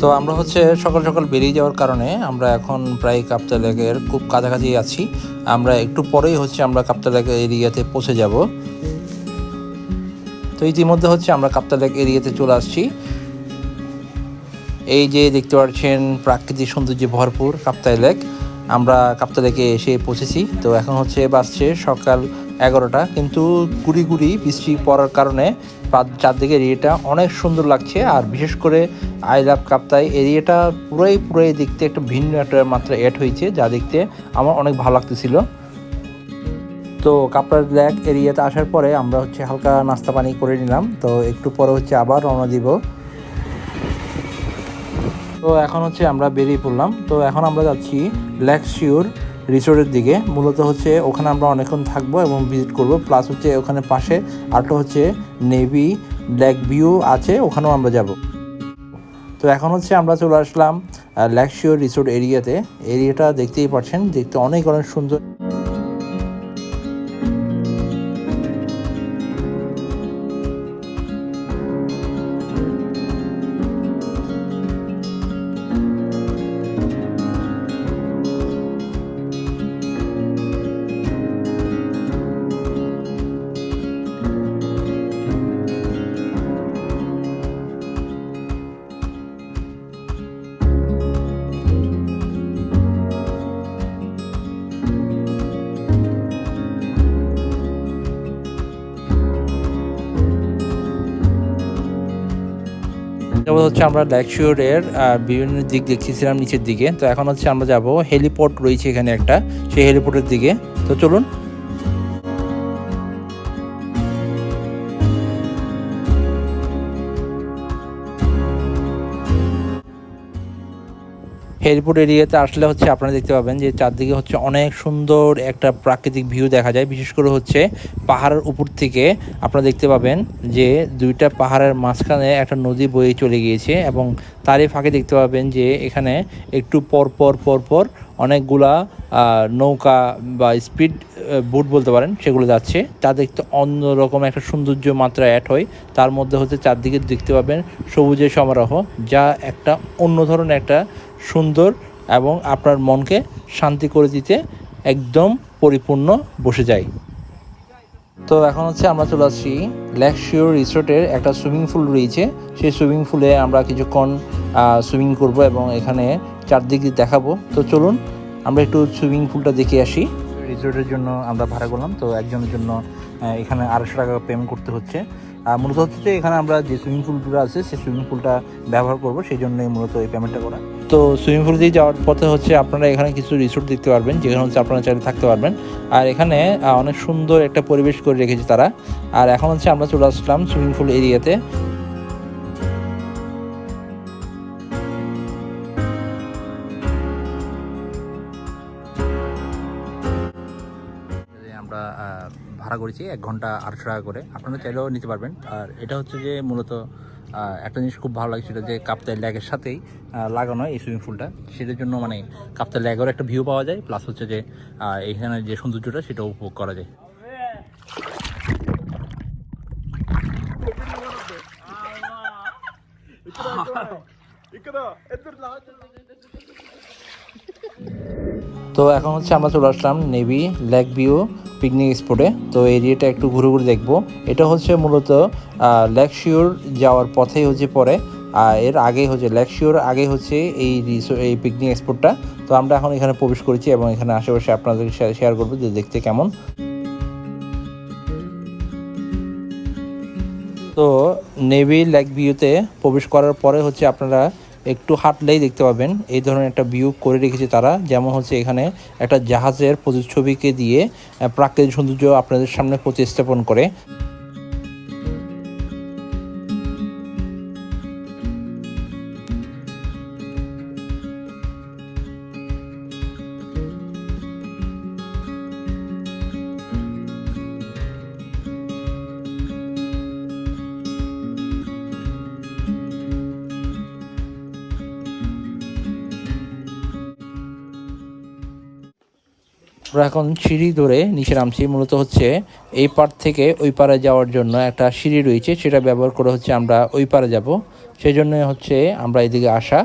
তো আমরা হচ্ছে সকাল সকাল বেরিয়ে যাওয়ার কারণে আমরা এখন প্রায় কাপ্তা লেকের খুব কাছাকাছি আছি। আমরা একটু পরেই হচ্ছে আমরা কাপ্তা লেক এরিয়াতে পৌঁছে যাব। তো ইতিমধ্যে হচ্ছে আমরা কাপ্তা লেক এরিয়াতে চলে আসছি। এই যে দেখতে পাচ্ছেন প্রাকৃতিক সৌন্দর্যে ভরপুর কাপ্তাই লেক আমরা কাপ্তা লেকে এসে পৌঁছেছি। তো এখন হচ্ছে বাসছে সকাল এগারোটা, কিন্তু গুড়ি গুড়ি বৃষ্টি পড়ার কারণে চারদিকে এরিয়াটা অনেক সুন্দর লাগছে। আর বিশেষ করে আই লাভ কাপ্তাই এরিয়াটা পুরোই পুরোই দেখতে একটা ভিন্ন একটা মাত্রা অ্যাড হয়েছে, যা দেখতে আমার অনেক ভালো লাগতেছিল। তো কাপড় লেক এরিয়াতে আসার পরে আমরা হচ্ছে হালকা নাস্তা পানি করে নিলাম। তো একটু পরে হচ্ছে আবার রওনা দিব। তো এখন হচ্ছে আমরা বেরিয়ে পড়লাম। তো এখন আমরা যাচ্ছি লেক শিওর রিসোর্টের দিকে। মূলত হচ্ছে ওখানে আমরা অনেকক্ষণ থাকব এবং ভিজিট করব। প্লাস হচ্ছে ওখানে পাশে আরেকটা হচ্ছে নেভি লেক ভিউ আছে, ওখানেও আমরা যাব। তো এখন হচ্ছে আমরা চলে আসলাম ল্যাকশিও রিসোর্ট এরিয়াতে। এরিয়াটা দেখতেই পাচ্ছেন, দেখতে অনেক অনেক সুন্দর। তারপর হচ্ছে আমরা ল্যাকশিওরের বিভিন্ন দিক দেখতেছিলাম নিচের দিকে। তো এখন হচ্ছে আমরা যাব হেলিপোর্ট রয়েছে এখানে একটা, সেই হেলিপোর্টের দিকে। তো চলুন হেলিপোর্ট এরিয়াতে আসলে হচ্ছে আপনারা দেখতে পাবেন যে চারদিকে হচ্ছে অনেক সুন্দর একটা প্রাকৃতিক ভিউ দেখা যায়। বিশেষ করে হচ্ছে পাহাড়ের উপর থেকে আপনারা দেখতে পাবেন যে দুইটা পাহাড়ের মাঝখানে একটা নদী বয়ে চলে গিয়েছে এবং তারই ফাঁকে দেখতে পাবেন যে এখানে একটু পর পর পর পর অনেকগুলা নৌকা বা স্পিড বোট বলতে পারেন সেগুলো যাচ্ছে। তা দেখতে অন্যরকম একটা সৌন্দর্য মাত্রা অ্যাড হয়। তার মধ্যে হচ্ছে চারদিকে দেখতে পাবেন সবুজের সমারোহ, যা একটা অন্য ধরনের একটা সুন্দর এবং আপনার মনকে শান্তি করে দিতে একদম পরিপূর্ণ বসে যায়। তো এখন হচ্ছে আমরা চলে আসছি লেক শিওর রিসোর্টের একটা সুইমিং পুল রয়েছে। সেই সুইমিং পুলে আমরা কিছুক্ষণ সুইমিং করব এবং এখানে চারদিক দেখাবো। তো চলুন, আমরা একটু সুইমিং পুলটা দেখে আসি। রিসোর্টের জন্য আমরা ভাড়া করলাম। তো একজনের জন্য এখানে আড়াইশো টাকা পেমেন্ট করতে হচ্ছে। আর মূলত হচ্ছে যে এখানে আমরা যে সুইমিং পুলগুলো আছে, সেই সুইমিং পুলটা ব্যবহার করব। সেই জন্যই মূলত এই পেমেন্টটা করা। তো সুইমিং পুল দিয়ে যাওয়ার পথে হচ্ছে আপনারা এখানে কিছু রিসোর্ট দেখতে পারবেন, যেখানে হচ্ছে আপনারা চাইলে থাকতে পারবেন। আর এখানে অনেক সুন্দর একটা পরিবেশ করে রেখেছে তারা। আর এখন হচ্ছে আমরা চলে আসলাম সুইমিং পুল এরিয়াতে। আমরা ভাড়া করেছি এক ঘণ্টা আটশো টাকা করে। আপনারা চাইলেও নিতে পারবেন। আর এটা হচ্ছে যে মূলত একটা জিনিস খুব ভালো লাগে সেটা যে কাপ্তাই ল্যাগের সাথেই লাগানো এই সুইমিং পুলটা সেটার জন্য মানে কাপ্তাই ল্যাগেরও একটা ভিউ পাওয়া যায় প্লাস হচ্ছে যে এখানে যে সৌন্দর্যটা সেটা উপভোগ করা যায়। তো এখন হচ্ছে আমরা চলে আসলাম নেভি লেক ভিউ পিকনিক স্পটে তো এরিয়াটা একটু ঘুরে ঘুরে দেখব। এটা হচ্ছে মূলত লেক শিওর যাওয়ার পথেই হচ্ছে পরে আর এর আগে হচ্ছে লেক শিওর আগে হচ্ছে এই এই পিকনিক স্পটটা তো আমরা এখন এখানে প্রবেশ করেছি এবং এখানে আশেপাশে আপনাদেরকে শেয়ার করব যে দেখতে কেমন। তো নেভি লেক ভিউতে প্রবেশ করার পরে হচ্ছে আপনারা একটু হাঁটলেই দেখতে পাবেন। এই ধরনের একটা ভিউ করে রেখেছে তারা। যেমন হচ্ছে এখানে একটা জাহাজের প্রতিচ্ছবিকে দিয়ে প্রাকৃতিক সৌন্দর্য আপনাদের সামনে প্রতিস্থাপন করে। আমরা এখন সিঁড়ি ধরে নিচে নামছি। মূলত হচ্ছে এই পার থেকে ওই পারে যাওয়ার জন্য একটা সিঁড়ি রয়েছে। সেটা ব্যবহার করে হচ্ছে আমরা ওই পারে যাব। সেই জন্য হচ্ছে আমরা এদিকে আসা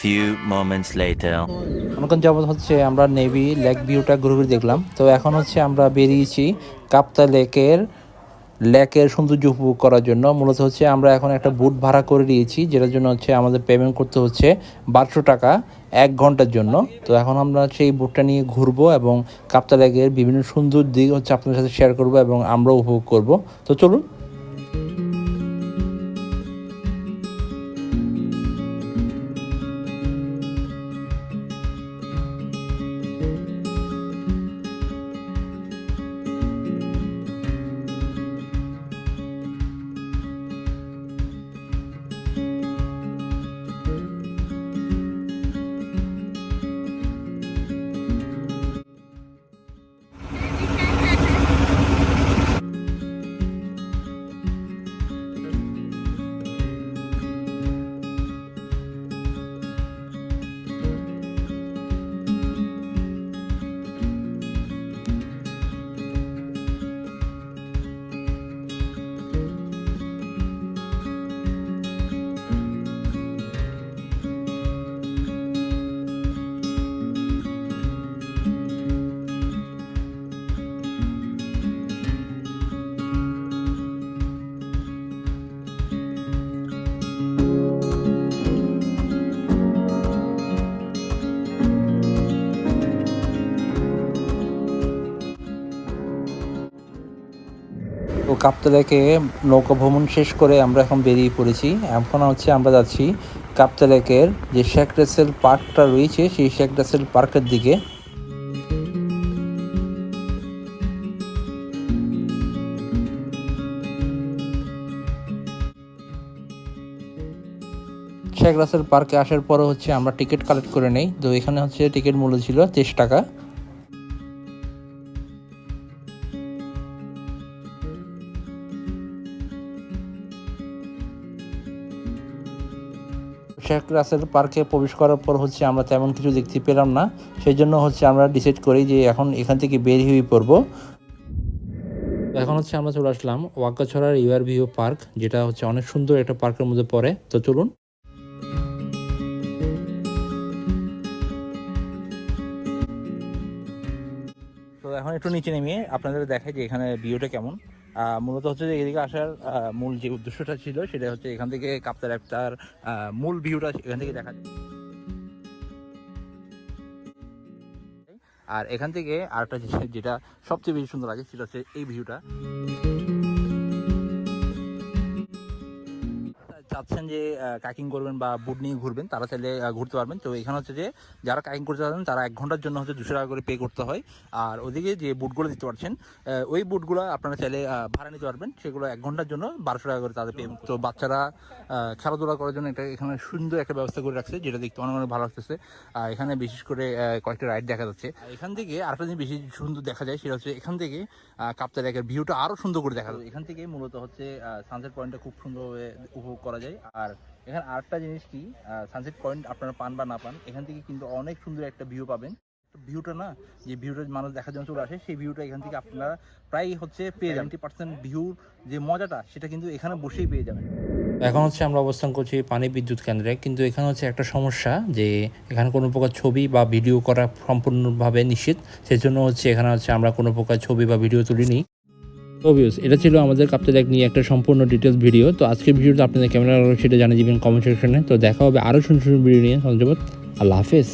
few moments later. অনেকক্ষণ যাবত হচ্ছে আমরা নেভি লেক ভিউটা ঘুরে ঘুরে দেখলাম। তো এখন হচ্ছে আমরা বেরিয়েছি কাপ্তা লেকের লেকের সৌন্দর্য উপভোগ করার জন্য। মূলত হচ্ছে আমরা এখন একটা বুট ভাড়া করে দিয়েছি যেটার জন্য হচ্ছে আমাদের পেমেন্ট করতে হচ্ছে বারোশো টাকা এক ঘণ্টার জন্য। তো এখন আমরা সেই বুটটা নিয়ে ঘুরবো এবং কাপ্তা লেকের বিভিন্ন সুন্দর দিক হচ্ছে আপনাদের সাথে শেয়ার করব এবং আমরাও উপভোগ করব। তো চলুন। কাপ্তা নৌকা ভ্রমণ শেষ করে আমরা এখন বেরিয়ে পড়েছি। এখন হচ্ছে আমরা যাচ্ছি কাপ্তা লেকের যে শেখ রাসেল পার্কটা রয়েছে, সেই শেখ রাসেল পার্কের দিকে। শেখ রাসেল পার্কে আসার পরে হচ্ছে আমরা টিকিট কালেক্ট করে নেই। তো এখানে হচ্ছে টিকিট মূল্য ছিল তেইশ টাকা। শেখ রাসেল পার্কে প্রবেশ করার পর হচ্ছে আমরা তেমন কিছু দেখতে পেলাম না। সেই জন্য হচ্ছে আমরা ডিসাইড করি যে এখন এখান থেকে বের হয়ে পড়ব। এখন হচ্ছে আমরা চলে আসলাম ওয়াকাছড়ার ইউআর ভিউ পার্ক, যেটা হচ্ছে অনেক সুন্দর একটা পার্কের মধ্যে পড়ে। তো চলুন। তো এখন একটু নিচে নেমে আপনাদের দেখাই যে এখানে ভিউটা কেমন। মূলত হচ্ছে যে এদিকে আসার মূল যে উদ্দেশ্যটা ছিল সেটা হচ্ছে এখান থেকে কাপ্তার একটার মূল ভিউটা এখান থেকে দেখা যায়। আর এখান থেকে আরেকটা জিনিস যেটা সবচেয়ে বেশি সুন্দর লাগে সেটা হচ্ছে এই ভিউটা চাচ্ছেন যে কাকিং করবেন বা বুট নিয়ে ঘুরবেন, তারা চাইলে ঘুরতে পারবেন। তো এখানে হচ্ছে যে, যারা কাকিং করতে পারবেন তারা এক ঘণ্টার জন্য হচ্ছে দুশো টাকা করে পে করতে হয়। আর ওদিকে যে বুটগুলো দিতে পারছেন ওই বুটগুলো আপনারা চাইলে ভাড়া নিতে পারবেন। সেগুলো এক ঘণ্টার জন্য বারোশো টাকা করে তাদের পে তো বাচ্চারা খেলাধুলা করার জন্য একটা, এখানে সুন্দর একটা ব্যবস্থা করে রাখছে, যেটা দেখতে অনেক অনেক ভালো লাগতেছে। আর এখানে বিশেষ করে কয়েকটা রাইড দেখা যাচ্ছে। এখান থেকে আরেকটা জিনিস বেশি সুন্দর দেখা যায়, সেটা হচ্ছে এখান থেকে কাপ্তার ভিউটা আরও সুন্দর করে দেখা যায় এখান থেকে মূলত হচ্ছে সানসেট পয়েন্টটা খুব সুন্দরভাবে উপভোগ করা যায়। আর এখানে আরেকটা জিনিস কি সানসেট পয়েন্ট আপনারা পান বা না পান, এখান থেকে কিন্তু অনেক সুন্দর একটা ভিউ পাবেন। ভিউটা না, যে ভিউটা মানুষ দেখার জন্য চলে আসে, সেই ভিউটা এখান থেকে আপনারা প্রায় হচ্ছে পেয়ে যাবেন। পার্সেন্ট ভিউর যে মজাটা, সেটা কিন্তু এখানে বসেই পেয়ে যাবেন। এখন হচ্ছে আমরা অবস্থান করছি পানি বিদ্যুৎ কেন্দ্রে। কিন্তু এখানে হচ্ছে একটা সমস্যা যে এখানে কোনো প্রকার ছবি বা ভিডিও করা সম্পূর্ণভাবে নিষিদ্ধ। সেজন্য হচ্ছে এখানে হচ্ছে আমরা কোনো প্রকার ছবি বা ভিডিও তুলিনি। অবভিয়াস এটা ছিল আমাদের কাপ্তে দেখ নিয়ে একটা সম্পূর্ণ ডিটেলস ভিডিও তো আজকের ভিডিওটা আপনাদের কেমন লাগল সেটা জানিয়ে দিবেন কমেন্ট সেকশনে তো দেখা হবে আরও সুন্দর সুন্দর ভিডিও নিয়ে। সঞ্জবত আল্লাহ হাফেজ।